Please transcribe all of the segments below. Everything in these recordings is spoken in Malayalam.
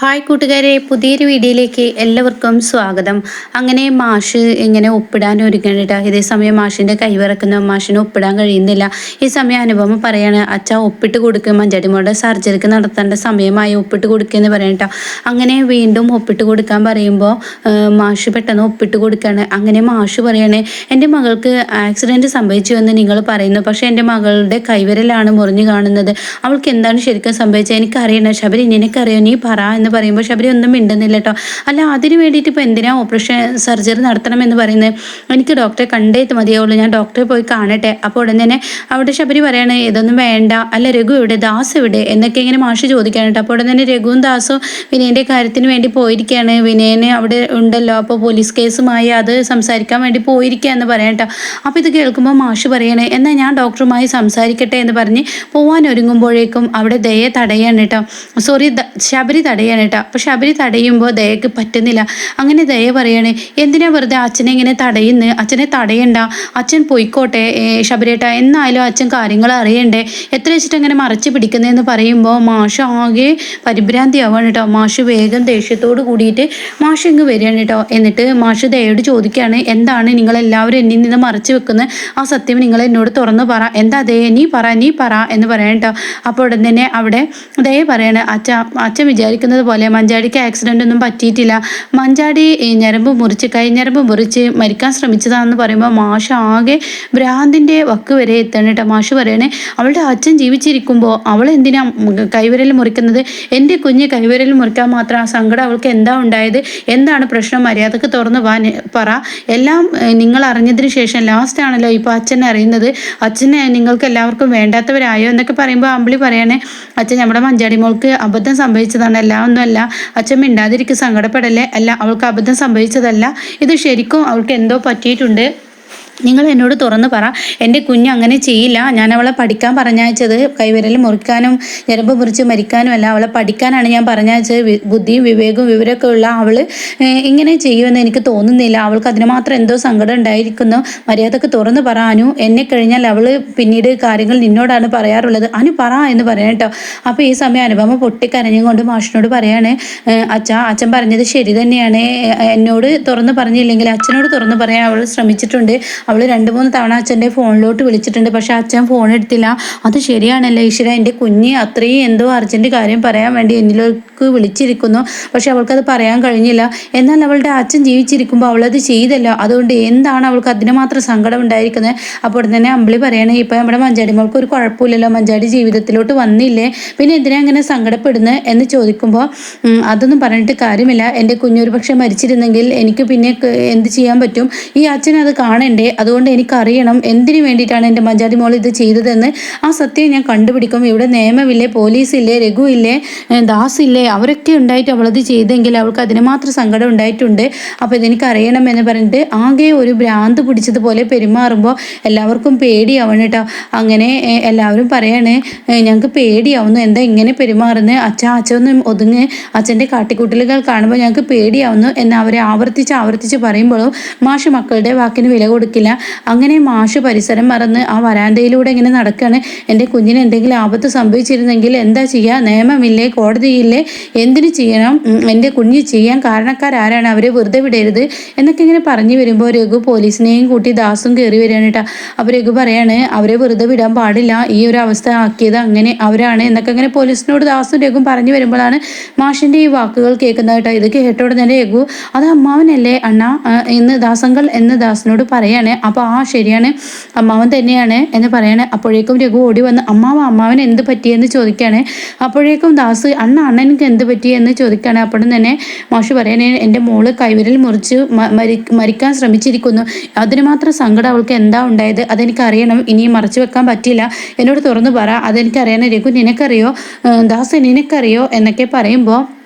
ഹായ് കൂട്ടുകാരെ പുതിയൊരു വീഡിയോയിലേക്ക് എല്ലാവർക്കും സ്വാഗതം. അങ്ങനെ മാഷ് ഇങ്ങനെ ഒപ്പിടാൻ ഒരുങ്ങണിട്ട. ഇതേ സമയം മാഷിന്റെ കൈവിറക്കുന്ന മാഷിന് ഒപ്പിടാൻ കഴിയുന്നില്ല. ഈ സമയം അനുപമ പറയാണ് അച്ഛ ഒപ്പിട്ട് കൊടുക്കുക മഞ്ചാടിമോളുടെ സർജറിക്ക് നടത്തേണ്ട സമയമായി. ഒപ്പിട്ട് കൊടുക്കുക എന്ന് പറയണ്ട അങ്ങനെ വീണ്ടും ഒപ്പിട്ട് കൊടുക്കാൻ പറയുമ്പോൾ മാഷ് പെട്ടെന്ന് ഒപ്പിട്ട് കൊടുക്കുകയാണ് അങ്ങനെ മാഷ് പറയണേ എന്റെ മകൾക്ക് ആക്സിഡന്റ് സംഭവിച്ചു എന്ന് നിങ്ങൾ പറയുന്നു. പക്ഷേ എന്റെ മകളുടെ കൈവിരലാണ് മുറിഞ്ഞു കാണുന്നത്. അവൾക്ക് എന്താണ് ശരിക്കും സംഭവിച്ചത്? എനിക്കറിയണം ശബരി നിനക്കറിയോ നീ പറ എന്ന് എന്ന് പറയുമ്പോൾ ശബരി ഒന്നും മിണ്ടുന്നില്ല കേട്ടോ. അല്ല അതിന് വേണ്ടിയിട്ട് ഇപ്പോൾ എന്തിനാ ഓപ്പറേഷൻ സർജറി നടത്തണം എന്ന് പറയുന്നത്? എനിക്ക് ഡോക്ടറെ കണ്ടേ മതിയാവുള്ളൂ. ഞാൻ ഡോക്ടറെ പോയി കാണട്ടെ. അപ്പോൾ ഉടൻ തന്നെ അവിടെ ശബരി പറയാണ് ഇതൊന്നും വേണ്ട. അല്ല രഘു എവിടെ? ദാസ് എവിടെ? എന്നൊക്കെ ഇങ്ങനെ മാഷ് ചോദിക്കാൻ കേട്ടോ അപ്പോൾ ഉടൻ തന്നെ രഘുവും ദാസും വിനയന്റെ കാര്യത്തിന് വേണ്ടി പോയിരിക്കുകയാണ്. വിനയന് അവിടെ ഉണ്ടല്ലോ. അപ്പോൾ പോലീസ് കേസുമായി അത് സംസാരിക്കാൻ വേണ്ടി പോയിരിക്കുക എന്ന് പറയാം കേട്ടോ. അപ്പോൾ ഇത് കേൾക്കുമ്പോൾ മാഷ് പറയണേ എന്നാൽ ഞാൻ ഡോക്ടറുമായി സംസാരിക്കട്ടെ എന്ന് പറഞ്ഞ് പോവാൻ ഒരുങ്ങുമ്പോഴേക്കും അവിടെ ദയ തടയാണ് കേട്ടോ. സോറി ശബരി തടയാണ്. പറയാണ് കേട്ടോ അപ്പോൾ ശബരി തടയുമ്പോൾ ദയക്ക് പറ്റുന്നില്ല. അങ്ങനെ ദയ പറയാണ് എന്തിനാ വെറുതെ അച്ഛനെ ഇങ്ങനെ തടയുന്നു? അച്ഛനെ തടയണ്ട. അച്ഛൻ പോയിക്കോട്ടെ ശബരിയേട്ട. എന്നായാലും അച്ഛൻ കാര്യങ്ങൾ അറിയണ്ടേ? എത്ര വെച്ചിട്ട് അങ്ങനെ മറച്ച് പിടിക്കുന്നതെന്ന് പറയുമ്പോൾ മാഷ് ആകെ പരിഭ്രാന്തി ആവാണ് കേട്ടോ മാഷ് വേഗം ദേഷ്യത്തോട് കൂടിയിട്ട് മാഷ് ഇങ്ങ് വരികയാണ് കേട്ടോ എന്നിട്ട് മാഷ് ദയോട് ചോദിക്കുകയാണ് എന്താണ് നിങ്ങളെല്ലാവരും എന്നിൽ നിന്ന് മറച്ചു വെക്കുന്നത് ആ സത്യം നിങ്ങൾ എന്നോട് തുറന്നു പറ. എന്താ ദയ? നീ പറ നീ പറ എന്ന് പറയാം കേട്ടോ അപ്പോൾ ഉടൻ തന്നെ അവിടെ ദയ പറയാണ് അച്ഛ അച്ഛൻ വിചാരിക്കുന്നത് പോലെ മഞ്ചാടിക്ക് ആക്സിഡന്റ് ഒന്നും പറ്റിയിട്ടില്ല. മഞ്ചാടി ഞരമ്പ് മുറിച്ച് ഞരമ്പ് മുറിച്ച് മരിക്കാൻ ശ്രമിച്ചതാണെന്ന് പറയുമ്പോൾ മാഷ ആകെ ഭ്രാന്തിന്റെ വക്ക് വരെ എത്തണം കേട്ടോ മാഷ് പറയണേ. അവളുടെ അച്ഛൻ ജീവിച്ചിരിക്കുമ്പോൾ അവൾ എന്തിനാ കൈവിരൽ മുറിക്കുന്നത്? എന്റെ കുഞ്ഞ് കൈവിരൽ മുറിക്കാൻ മാത്രം ആ സങ്കടം അവൾക്ക് എന്താ ഉണ്ടായത്? എന്താണ് പ്രശ്നം? മര്യാദയ്ക്ക് തുറന്ന് വാ പറ. എല്ലാം നിങ്ങൾ അറിഞ്ഞതിന് ശേഷം ലാസ്റ്റ് ആണല്ലോ ഇപ്പോൾ അച്ഛൻ അറിയുന്നത്. അച്ഛനെ നിങ്ങൾക്ക് എല്ലാവർക്കും വേണ്ടാത്തവരായോ എന്നൊക്കെ പറയുമ്പോൾ അമ്പിളി പറയണേ. അച്ഛൻ നമ്മുടെ മഞ്ചാടി മോൾക്ക് അബദ്ധം സംഭവിച്ചതാണ്. എല്ലാം ഒന്നുമല്ല അച്ഛൻ മിണ്ടാതിരിക്കും സങ്കടപ്പെടല്ലേ? അല്ല അവൾക്ക് അബദ്ധം സംഭവിച്ചതല്ല. ഇത് ശരിക്കും അവൾക്ക് എന്തോ പറ്റിയിട്ടുണ്ട്. നിങ്ങൾ എന്നോട് തുറന്ന് പറ. എന്റെ കുഞ്ഞ് അങ്ങനെ ചെയ്യില്ല. ഞാൻ അവളെ പഠിക്കാൻ പറഞ്ഞയച്ചത് കൈവിരൽ മുറിക്കാനും ഞരമ്പ് മുറിച്ച് മരിക്കാനും അല്ല. അവളെ പഠിക്കാനാണ് ഞാൻ പറഞ്ഞയച്ചത്. ബുദ്ധിയും വിവേകവും വിവരമൊക്കെ ഉള്ള അവൾ ഇങ്ങനെ ചെയ്യുമെന്ന് എനിക്ക് തോന്നുന്നില്ല. അവൾക്ക് അതിന് മാത്രം എന്തോ സങ്കടം ഉണ്ടായിരിക്കുന്നു. മര്യാദയ്ക്ക് തുറന്ന് പറ അനു. എന്നെ കഴിഞ്ഞാൽ അവൾ പിന്നീട് കാര്യങ്ങൾ നിന്നോടാണ് പറയാറുള്ളത്. അനു പറ എന്ന് പറയാം കേട്ടോ. അപ്പോൾ ഈ സമയം അനുപമ പൊട്ടിക്കരഞ്ഞും കൊണ്ട് മാഷിനോട് പറയാണ് അച്ഛ അച്ഛൻ പറഞ്ഞത് ശരി തന്നെയാണ്. എന്നോട് തുറന്ന് പറഞ്ഞില്ലെങ്കിൽ അച്ഛനോട് തുറന്ന് പറയാൻ അവൾ ശ്രമിച്ചിട്ടുണ്ട്. അവൾ രണ്ട് മൂന്ന് തവണ അച്ഛന്റെ ഫോണിലോട്ട് വിളിച്ചിട്ടുണ്ട്. പക്ഷെ അച്ഛൻ ഫോൺ എടുത്തില്ല അത് ശരിയാണല്ലോ ഈശ്വര? എന്റെ കുഞ്ഞ് അത്രയും എന്തോ അർജന്റ് കാര്യം പറയാൻ വേണ്ടി എന്നിലേക്ക് വിളിച്ചിരിക്കുന്നു. പക്ഷെ അവൾക്കത് പറയാൻ കഴിഞ്ഞില്ല. എന്നാൽ അവളുടെ അച്ഛൻ ജീവിച്ചിരിക്കുമ്പോൾ അവളത് ചെയ്തല്ലോ. അതുകൊണ്ട് എന്താണ് അവൾക്ക് അതിന് മാത്രം സങ്കടം ഉണ്ടായിരിക്കുന്നത്? അപ്പോൾ തന്നെ അമ്പിളി പറയണേ ഇപ്പം നമ്മുടെ മഞ്ചാടി മോൾക്ക് ഒരു കുഴപ്പമില്ലല്ലോ. മഞ്ചാടി ജീവിതത്തിലോട്ട് വന്നില്ലേ? പിന്നെ എന്തിനാ അങ്ങനെ സങ്കടപ്പെടുന്നത് എന്ന് ചോദിക്കുമ്പോൾ അതൊന്നും പറഞ്ഞിട്ട് കാര്യമില്ല. എന്റെ കുഞ്ഞൊരു പക്ഷെ മരിച്ചിരുന്നെങ്കിൽ എനിക്ക് പിന്നെ എന്ത് ചെയ്യാൻ പറ്റും? ഈ അച്ഛൻ അത് കാണണ്ടേ? അതുകൊണ്ട് എനിക്കറിയണം എന്തിനു വേണ്ടിയിട്ടാണ് എന്റെ മജാതി മോൾ ഇത് ചെയ്തതെന്ന്. ആ സത്യം ഞാൻ കണ്ടുപിടിക്കും. ഇവിടെ നിയമമില്ലേ പോലീസില്ലേ രഘു ഇല്ലേ ദാസ് ഇല്ലേ അവരൊക്കെ ഉണ്ടായിട്ട് അവളത് ചെയ്തെങ്കിൽ അവൾക്ക് അതിന് മാത്രം സങ്കടം ഉണ്ടായിട്ടുണ്ട്. അപ്പോൾ ഇതെനിക്കറിയണം എന്ന് പറഞ്ഞിട്ട് ആകെ ഒരു ഭ്രാന്ത് പിടിച്ചതുപോലെ പെരുമാറുമ്പോൾ എല്ലാവർക്കും പേടിയാവണം കേട്ടോ. അങ്ങനെ എല്ലാവരും പറയാണ് ഞങ്ങൾക്ക് പേടിയാവുന്നു. എന്താ ഇങ്ങനെ പെരുമാറുന്നത്? അച്ഛ അച്ഛനൊന്നും ഒതുങ്ങ്. അച്ഛന്റെ കാട്ടിക്കൂട്ടലുകൾ കാണുമ്പോൾ ഞങ്ങൾക്ക് പേടിയാവുന്നു എന്ന് അവരെ ആവർത്തിച്ച് ആവർത്തിച്ച് പറയുമ്പോഴും മാഷ് മക്കളുടെ വാക്കിന് വില കൊടുക്കില്ല. അങ്ങനെ മാഷ് പരിസരം മറന്ന് ആ വരാന്തയിലൂടെ ഇങ്ങനെ നടക്കുകയാണ് എന്റെ കുഞ്ഞിന് എന്തെങ്കിലും ആപത്ത് സംഭവിച്ചിരുന്നെങ്കിൽ എന്താ ചെയ്യുക നിയമമില്ലേ? കോടതിയില്ലേ? എന്തിന് ചെയ്യണം? എന്റെ കുഞ്ഞ് ചെയ്യാൻ കാരണക്കാരാരാണ്. അവരെ വെറുതെ വിടരുത് എന്നൊക്കെ ഇങ്ങനെ പറഞ്ഞു വരുമ്പോൾ രഘു പോലീസിനെയും കൂട്ടി ദാസും കയറി വരികയാണ് കേട്ടോ. അപ്പോൾ രഘു പറയാണ് അവരെ വെറുതെ വിടാൻ പാടില്ല. ഈ ഒരു അവസ്ഥ ആക്കിയത് അങ്ങനെ അവരാണ് എന്നൊക്കെ ഇങ്ങനെ പോലീസിനോട് ദാസും രഘു പറഞ്ഞു വരുമ്പോഴാണ് മാഷിന്റെ ഈ വാക്കുകൾ കേൾക്കുന്നത് കേട്ടോ. ഇത് കേട്ടോടെ തന്നെ രഘു അത് അമ്മാവനല്ലേ അണ്ണ? എന്ന് ദാസങ്ങൾ എന്ന് ദാസിനോട് പറയാണ്. അപ്പോൾ ആ ശരിയാണ്. അമ്മാവൻ തന്നെയാണ് എന്ന് പറയാണ്. അപ്പോഴേക്കും രഘു ഓടി വന്ന് അമ്മാവ് അമ്മാവൻ എന്ത് പറ്റിയെന്ന് ചോദിക്കുകയാണ് അപ്പോഴേക്കും ദാസ് അണ്ണ അണ്ണനക്ക് എന്ത് പറ്റിയെന്ന് ചോദിക്കുകയാണ് അപ്പോഴും തന്നെ മാഷ് പറയാനേ എന്റെ മോൾ കൈവിരൽ മുറിച്ച് മരിക്കാൻ ശ്രമിച്ചിരിക്കുന്നു. അതിന് മാത്രം സങ്കടം അവൾക്ക് എന്താ ഉണ്ടായത്? അതെനിക്ക് അറിയണം ഇനിയും മറച്ചു വെക്കാൻ പറ്റില്ല എന്നോട് തുറന്നു പറ. അതെനിക്കറിയണം രഘു നിനക്കറിയോ? ദാസ് നിനക്കറിയോ? എന്നൊക്കെ പറയുമ്പോൾ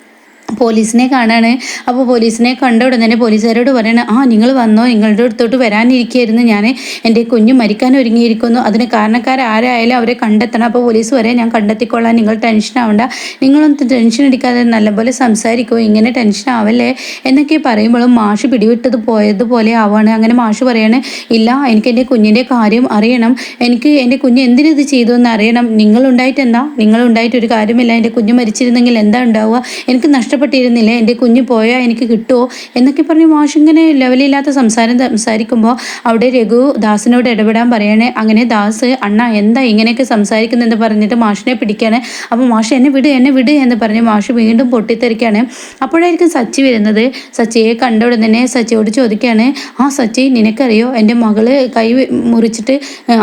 പോലീസിനെ കാണാണ്. അപ്പോൾ പോലീസിനെ കണ്ട ഉടൻ തന്നെ പോലീസുകാരോട് പറയണം ആ നിങ്ങൾ വന്നോ നിങ്ങളുടെ അടുത്തോട്ട് വരാനിരിക്കുകയായിരുന്നു. ഞാൻ എന്റെ കുഞ്ഞു മരിക്കാൻ ഒരുങ്ങിയിരിക്കുന്നു. അതിന് കാരണക്കാരാരായാലും അവരെ കണ്ടെത്തണം. അപ്പോൾ പോലീസ് വരെ ഞാൻ കണ്ടെത്തിക്കൊള്ളാം. നിങ്ങൾ ടെൻഷൻ ആവണ്ട. നിങ്ങളൊന്നും ടെൻഷൻ അടിക്കാതെ നല്ലപോലെ സംസാരിക്കോ. ഇങ്ങനെ ടെൻഷൻ ആവല്ലേ? എന്നൊക്കെ പറയുമ്പോഴും മാഷ് പിടിവിട്ടത് പോയതുപോലെ ആവാണ്. അങ്ങനെ മാഷ് പറയാണ് ഇല്ല എനിക്ക് എന്റെ കുഞ്ഞിന്റെ കാര്യം അറിയണം. എനിക്ക് എന്റെ കുഞ്ഞ് എന്തിനിത് ചെയ്തു എന്ന് അറിയണം. നിങ്ങളുണ്ടായിട്ട് എന്താ? നിങ്ങളുണ്ടായിട്ട് ഒരു കാര്യമില്ല. എന്റെ കുഞ്ഞ് മരിച്ചിരുന്നെങ്കിൽ എന്താ ഉണ്ടാവുക? എനിക്ക് നഷ്ടപ്പെട്ട നഷ്ടപ്പെട്ടിരുന്നില്ലേ എന്റെ കുഞ്ഞ് പോയാൽ എനിക്ക് കിട്ടുമോ എന്നൊക്കെ പറഞ്ഞ് മോശം ഇങ്ങനെ ലെവലില്ലാത്ത സംസാരം സംസാരിക്കുമ്പോൾ അവിടെ രഘു ദാസിനോട് ഇടപെടാൻ പറയണേ അങ്ങനെ ദാസ് അണ്ണ എന്താ ഇങ്ങനെയൊക്കെ സംസാരിക്കുന്നതെന്ന് പറഞ്ഞിട്ട് മാഷിനെ പിടിക്കുകയാണ് അപ്പോൾ മാഷ് എന്നെ വിട് എന്നെ വിട് എന്ന് പറഞ്ഞ് മാഷ് വീണ്ടും പൊട്ടിത്തെറിക്കുകയാണ് അപ്പോഴായിരിക്കും സച്ചി വരുന്നത്. സച്ചിയെ കണ്ട ഉടൻ തന്നെ സച്ചിയോട് ചോദിക്കുകയാണ് ആ സച്ചി നിനക്കറിയോ? എന്റെ മകൾ കൈ മുറിച്ചിട്ട്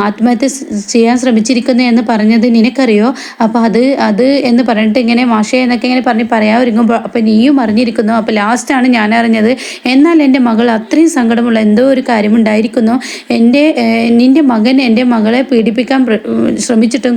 ആത്മഹത്യ ചെയ്യാൻ ശ്രമിച്ചിരിക്കുന്നു എന്ന് പറഞ്ഞത് നിനക്കറിയോ? അപ്പോൾ അത് അത് എന്ന് പറഞ്ഞിട്ട് ഇങ്ങനെ മാഷെ എന്നൊക്കെ ഇങ്ങനെ പറഞ്ഞ് പറയാൻ ഒരുങ്ങുമ്പോൾ അപ്പോൾ നീയും അറിഞ്ഞിരിക്കുന്നു. അപ്പോൾ ലാസ്റ്റാണ് ഞാൻ അറിഞ്ഞത്. എന്നാൽ എന്റെ മകൾ അത്രയും സങ്കടമുള്ള എന്തോ ഒരു കാര്യമുണ്ടായിരിക്കുന്നു. എന്റെ നിന്റെ മകൻ എന്റെ മകളെ പീഡിപ്പിക്കാൻ ശ്രമിച്ചിട്ടും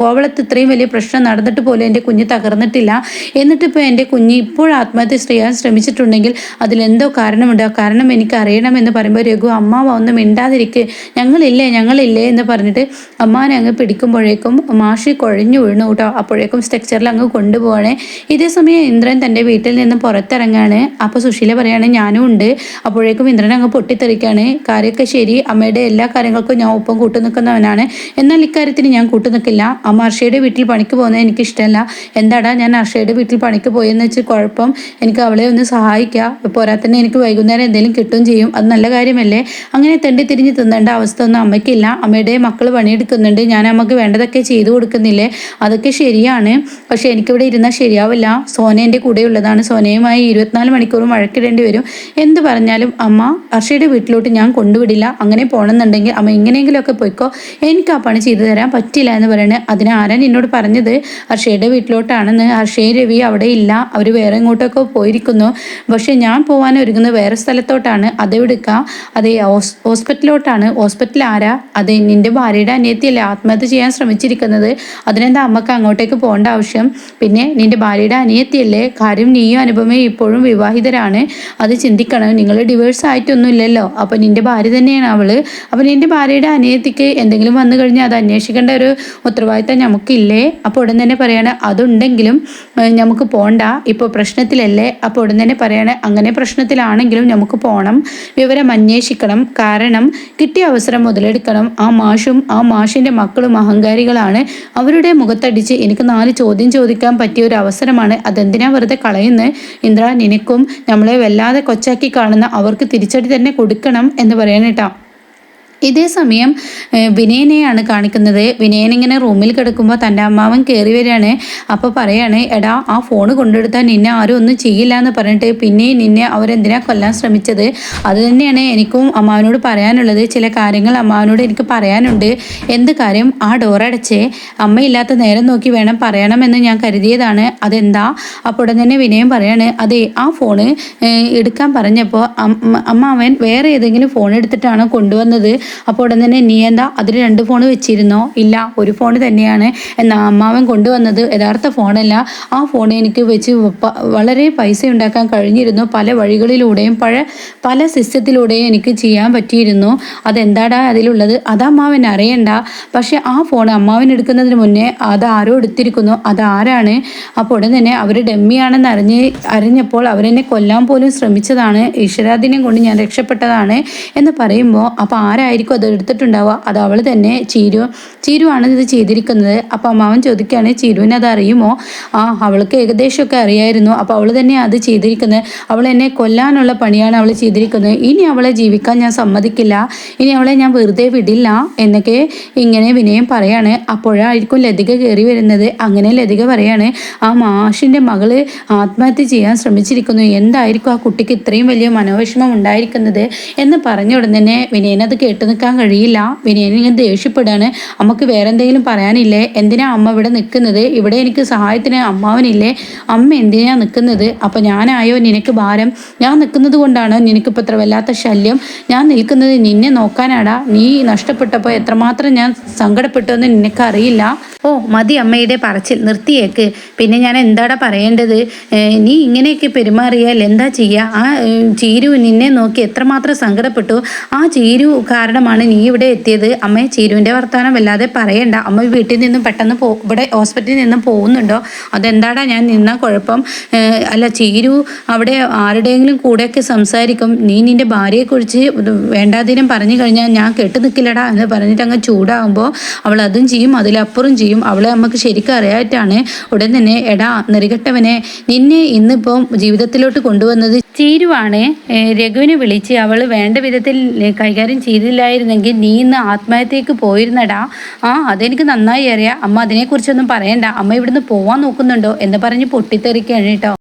കോവളത്ത് ഇത്രയും വലിയ പ്രശ്നം നടന്നിട്ട് പോലും എന്റെ കുഞ്ഞ് തകർന്നിട്ടില്ല. എന്നിട്ടിപ്പോൾ എന്റെ കുഞ്ഞ് ഇപ്പോൾ ആത്മഹത്യ ചെയ്യാൻ ശ്രമിച്ചിട്ടുണ്ടെങ്കിൽ അതിലെന്തോ കാരണമുണ്ട്. ആ കാരണം എനിക്ക് അറിയണമെന്ന് പറയുമ്പോൾ രഘു അമ്മാവ ഒന്നും മിണ്ടാതിരിക്കുക ഞങ്ങളില്ലേ ഞങ്ങളില്ലേ എന്ന് പറഞ്ഞിട്ട് അമ്മാനെ അങ്ങ് പിടിക്കുമ്പോഴേക്കും മാഷി കുഴഞ്ഞു വീണു കേട്ടോ. അപ്പോഴേക്കും സ്ട്രക്ചറിൽ അങ്ങ് കൊണ്ടുപോകണേ ഇതേ സമയം ഇന്ദ്രൻ തന്റെ വീട്ടിൽ നിന്ന് പുറത്തിറങ്ങാണ്. അപ്പോൾ സുശീല പറയാണ് ഞാനും ഉണ്ട്. അപ്പോഴേക്കും ഇന്ദ്രൻ അങ്ങ് പൊട്ടിത്തെറിക്കാണ്. കാര്യമൊക്കെ ശരി. അമ്മയുടെ എല്ലാ കാര്യങ്ങൾക്കും ഞാൻ ഒപ്പം കൂട്ടു നിൽക്കുന്നവനാണ് എന്നാൽ ഇക്കാര്യത്തിന് ഞാൻ കൂട്ടു നിൽക്കില്ല അമ്മ അർഷയുടെ വീട്ടിൽ പണിക്ക് പോകുന്നത് എനിക്ക് ഇഷ്ടമല്ല എന്താടാ ഞാൻ അർഷയുടെ വീട്ടിൽ പണിക്ക് പോയെന്ന് വെച്ച് കുഴപ്പം? എനിക്ക് അവളെ ഒന്ന് സഹായിക്കുക പോരാത്തന്നെ എനിക്ക് വൈകുന്നേരം എന്തെങ്കിലും കിട്ടുകയും ചെയ്യും. അത് നല്ല കാര്യമല്ലേ? അങ്ങനെ തെണ്ടി തിരിഞ്ഞ് തിന്നേണ്ട അവസ്ഥ ഒന്നും അമ്മയ്ക്കില്ല. അമ്മയുടെ മക്കൾ പണിയെടുക്കുന്നുണ്ട്. ഞാൻ അമ്മയ്ക്ക് വേണ്ടതൊക്കെ ചെയ്തു കൊടുക്കുന്നില്ലേ? അതൊക്കെ ശരിയാണ്. പക്ഷേ എനിക്കിവിടെ ഇരുന്നാൽ ശരിയാവില്ല. സോന എന്റെ കൂടെയുള്ളതാണ്. സോനയുമായി ഇരുപത്തിനാല് മണിക്കൂറും വഴക്കിടേണ്ടി വരും. എന്ത് പറഞ്ഞാലും അമ്മ അർഷയുടെ വീട്ടിലോട്ട് ഞാൻ കൊണ്ടുവിടില്ല. അങ്ങനെ പോകണമെന്നുണ്ടെങ്കിൽ അമ്മ എങ്ങനെയെങ്കിലുമൊക്കെ പോയിക്കോ. എനിക്ക് ആ പണി ചെയ്തു തരാൻ പറ്റില്ല എന്ന് പറയുന്നത് അതിന് ആരാൻ എന്നോട് പറഞ്ഞത്? ഹർഷയുടെ വീട്ടിലോട്ടാണെന്ന്. ഹർഷയും രവി അവിടെ ഇല്ല. അവർ വേറെ ഇങ്ങോട്ടൊക്കെ പോയിരിക്കുന്നു. പക്ഷേ ഞാൻ പോകാൻ ഒരുങ്ങുന്നത് വേറെ സ്ഥലത്തോട്ടാണ്. അതെവിടുക്ക അതെ ഹോസ് ഹോസ്പിറ്റലിലോട്ടാണ്. ഹോസ്പിറ്റൽ ആരാ? അതെ നിന്റെ ഭാര്യയുടെ അനിയത്തിയല്ലേ ആത്മഹത്യ ചെയ്യാൻ ശ്രമിച്ചിരിക്കുന്നത്. അതിനെന്താ അമ്മയ്ക്ക് അങ്ങോട്ടേക്ക് പോകേണ്ട ആവശ്യം? പിന്നെ നിന്റെ ഭാര്യയുടെ അനിയത്തിയല്ലേ കാര്യം നീയും അനുപമയും ഇപ്പോഴും വിവാഹിതരാണ്. അത് ചിന്തിക്കണം. നിങ്ങൾ ഡിവേഴ്സ് ആയിട്ടൊന്നും ഇല്ലല്ലോ അപ്പോൾ നിന്റെ ഭാര്യ തന്നെയാണ് അവൾ. അപ്പോൾ നിന്റെ ഭാര്യയുടെ അനിയത്തിക്ക് എന്തെങ്കിലും വന്നു കഴിഞ്ഞാൽ അത് അന്വേഷിക്കേണ്ട ഒരു ഉത്തരവാദിത്തം നമുക്കില്ലേ? അപ്പോൾ ഉടൻ തന്നെ പറയാണ് അതുണ്ടെങ്കിലും നമുക്ക് പോണ്ട. ഇപ്പോൾ പ്രശ്നത്തിലല്ലേ? അപ്പോൾ ഉടൻ തന്നെ പറയാണ് അങ്ങനെ പ്രശ്നത്തിലാണെങ്കിലും നമുക്ക് പോകണം വിവരം അന്വേഷിക്കണം. കാരണം കിട്ടിയ അവസരം മുതലെടുക്കണം. ആ മാഷും ആ മാഷിന്റെ മക്കളും അഹങ്കാരികളാണ്. അവരുടെ മുഖത്തടിച്ച് എനിക്ക് നാല് ചോദ്യം ചോദിക്കാൻ പറ്റിയ ഒരു അവസരമാണ്. അതെന്തിനാ വെറുതെ കളയുന്നത് ഇന്ദ്ര നിനക്കും നമ്മളെ വല്ലാതെ കൊച്ചാക്കി കാണുന്ന അവർക്ക് തിരിച്ചടി തന്നെ കൊടുക്കണം എന്ന് പറയാനേട്ടാ ഇതേ സമയം വിനയനെയാണ് കാണിക്കുന്നത്. വിനയൻ ഇങ്ങനെ റൂമിൽ കിടക്കുമ്പോൾ തന്റെ അമ്മാവൻ കയറി വരികയാണ്. അപ്പോൾ പറയാണ് എടാ ആ ഫോൺ കൊണ്ടെടുത്താൽ നിന്നെ ആരും ഒന്നും ചെയ്യില്ല എന്ന് പറഞ്ഞിട്ട് പിന്നെ നിന്നെ അവരെന്തിനാ കൊല്ലാൻ ശ്രമിച്ചത്? അത് തന്നെയാണ് എനിക്കും അമ്മാവനോട് പറയാനുള്ളത്. ചില കാര്യങ്ങൾ അമ്മാവനോട് എനിക്ക് പറയാനുണ്ട്. എന്ത് കാര്യം? ആ ഡോർ അടച്ചേ. അമ്മയില്ലാത്ത നേരം നോക്കി വേണം പറയണമെന്ന് ഞാൻ കരുതിയതാണ്. അതെന്താ? അപ്പോൾ തന്നെ വിനയം പറയാണ് അതെ ആ ഫോണ് എടുക്കാൻ പറഞ്ഞപ്പോൾ അമ്മാവൻ വേറെ ഏതെങ്കിലും ഫോൺ എടുത്തിട്ടാണ് കൊണ്ടുവന്നത്? അപ്പോൾ ഉടൻ തന്നെ നീ എന്താ അതിൽ രണ്ട് ഫോൺ വെച്ചിരുന്നോ? ഇല്ല ഒരു ഫോൺ തന്നെയാണ്. എന്നാൽ അമ്മാവൻ കൊണ്ടുവന്നത് യഥാർത്ഥ ഫോണല്ല ആ ഫോൺ എനിക്ക് വെച്ച് വളരെ പൈസ ഉണ്ടാക്കാൻ കഴിഞ്ഞിരുന്നു. പല വഴികളിലൂടെയും പഴ പല സിസ്റ്റത്തിലൂടെയും എനിക്ക് ചെയ്യാൻ പറ്റിയിരുന്നു. അതെന്താടാ അതിലുള്ളത്? അത് അമ്മാവൻ അറിയണ്ട. പക്ഷേ ആ ഫോൺ അമ്മാവൻ എടുക്കുന്നതിന് മുന്നേ അത് ആരോ എടുത്തിരിക്കുന്നു. അതാരാണ് അപ്പോൾ ഉടൻ തന്നെ അവർ ഡമ്മിയാണെന്ന് അറിഞ്ഞ് അറിഞ്ഞപ്പോൾ അവരെന്നെ കൊല്ലാൻ പോലും ശ്രമിച്ചതാണ്. ഈശ്വരാധീനം കൊണ്ട് ഞാൻ രക്ഷപ്പെട്ടതാണ് എന്ന് പറയുമ്പോൾ അപ്പോൾ ആരായിരിക്കും അത് എടുത്തിട്ടുണ്ടാവുക. അത് അവൾ തന്നെ ചീരു ചീരുവാണ് ഇത് ചെയ്തിരിക്കുന്നത്. അപ്പോൾ അമ്മാവൻ ചോദിക്കുകയാണ് ചീരുവിന് അത് അറിയുമോ? ആ അവൾക്ക് ഏകദേശമൊക്കെ അറിയായിരുന്നു. അപ്പോൾ അവൾ തന്നെ അത് ചെയ്തിരിക്കുന്നത്. അവൾ എന്നെ കൊല്ലാനുള്ള പണിയാണ് അവൾ ചെയ്തിരിക്കുന്നത്. ഇനി അവളെ ജീവിക്കാൻ ഞാൻ സമ്മതിക്കില്ല. ഇനി അവളെ ഞാൻ വെറുതെ വിടില്ല എന്നൊക്കെ ഇങ്ങനെ വിനയം പറയാണ്. അപ്പോഴായിരിക്കും ലതിക കയറി വരുന്നത്. അങ്ങനെ ലതിക പറയാണ് ആ മാഷിന്റെ മകൾ ആത്മഹത്യ ചെയ്യാൻ ശ്രമിച്ചിരിക്കുന്നു. എന്തായിരിക്കും ആ കുട്ടിക്ക് ഇത്രയും വലിയ മനോവിഷമം ഉണ്ടായിരിക്കുന്നത് എന്ന് പറഞ്ഞ ഉടൻ തന്നെ വിനയനത് കേട്ടു നിൽക്കാൻ കഴിയില്ല. വിനയൻ ഇങ്ങനെ ദേഷ്യപ്പെടുകയാണ്. അമ്മയ്ക്ക് വേറെ എന്തെങ്കിലും പറയാനില്ലേ? എന്തിനാ അമ്മ ഇവിടെ നിൽക്കുന്നത്? ഇവിടെ എനിക്ക് സഹായത്തിന് അമ്മാവനില്ലേ? അമ്മ എന്തിനാ നിൽക്കുന്നത്? അപ്പം ഞാനായോ നിനക്ക് ഭാരം? ഞാൻ നിൽക്കുന്നത് കൊണ്ടാണ് നിനക്കിപ്പോൾ ഇത്ര വല്ലാത്ത ശല്യം. ഞാൻ നിൽക്കുന്നത് നിന്നെ നോക്കാനാടാ. നീ നഷ്ടപ്പെട്ടപ്പോൾ എത്രമാത്രം ഞാൻ സങ്കടപ്പെട്ടു എന്ന് നിനക്കറിയില്ല? ഓ മതി അമ്മയുടെ പറച്ചിൽ നിർത്തിയേക്ക്. പിന്നെ ഞാൻ എന്താടാ പറയേണ്ടത്? നീ ഇങ്ങനെയൊക്കെ പെരുമാറിയാൽ എന്താ ചെയ്യുക ആ ചീരു നിന്നെ നോക്കി എത്രമാത്രം സങ്കടപ്പെട്ടു. ആ ചീരു കാരണമാണ് നീ ഇവിടെ എത്തിയത്. അമ്മ ചീരുവിന്റെ വർത്തമാനം വല്ലാതെ പറയണ്ട. അമ്മ വീട്ടിൽ നിന്നും പെട്ടെന്ന് പോ ഇവിടെ ഹോസ്പിറ്റലിൽ നിന്നും പോകുന്നുണ്ടോ? അതെന്താടാ ഞാൻ നിന്ന കുഴപ്പം? അല്ല ചീരു അവിടെ ആരുടെയെങ്കിലും കൂടെയൊക്കെ സംസാരിക്കും. നീ നിന്റെ ഭാര്യയെക്കുറിച്ച് വേണ്ടാതീനം പറഞ്ഞു കഴിഞ്ഞാൽ ഞാൻ കെട്ടു നിൽക്കില്ലടാ എന്ന് പറഞ്ഞിട്ട് അങ്ങ് ചൂടാകുമ്പോൾ അവൾ അതും ചെയ്യും അതിലപ്പുറം ചെയ്യും. കാര്യം അവളെ അമ്മയ്ക്ക് ശരിക്കും അറിയായിട്ടാണ് ഉടൻ തന്നെ എടാ നെറികെട്ടവനെ നിന്നെ ഇന്നിപ്പം ജീവിതത്തിലോട്ട് കൊണ്ടുവന്നത്. ചീരുവാണ്. രഘുവിനെ വിളിച്ച് അവൾ വേണ്ട വിധത്തിൽ കൈകാര്യം ചെയ്തില്ലായിരുന്നെങ്കിൽ നീ ഇന്ന് ആത്മഹത്യക്ക് പോയിരുന്നടാ. ആ അതെനിക്ക് നന്നായി അറിയാം. അമ്മ അതിനെക്കുറിച്ചൊന്നും പറയണ്ട. അമ്മ ഇവിടുന്ന് പോവാൻ നോക്കുന്നുണ്ടോ എന്ന് പറഞ്ഞ് പൊട്ടിത്തെറിക്കുകയാണ് കേട്ടോ.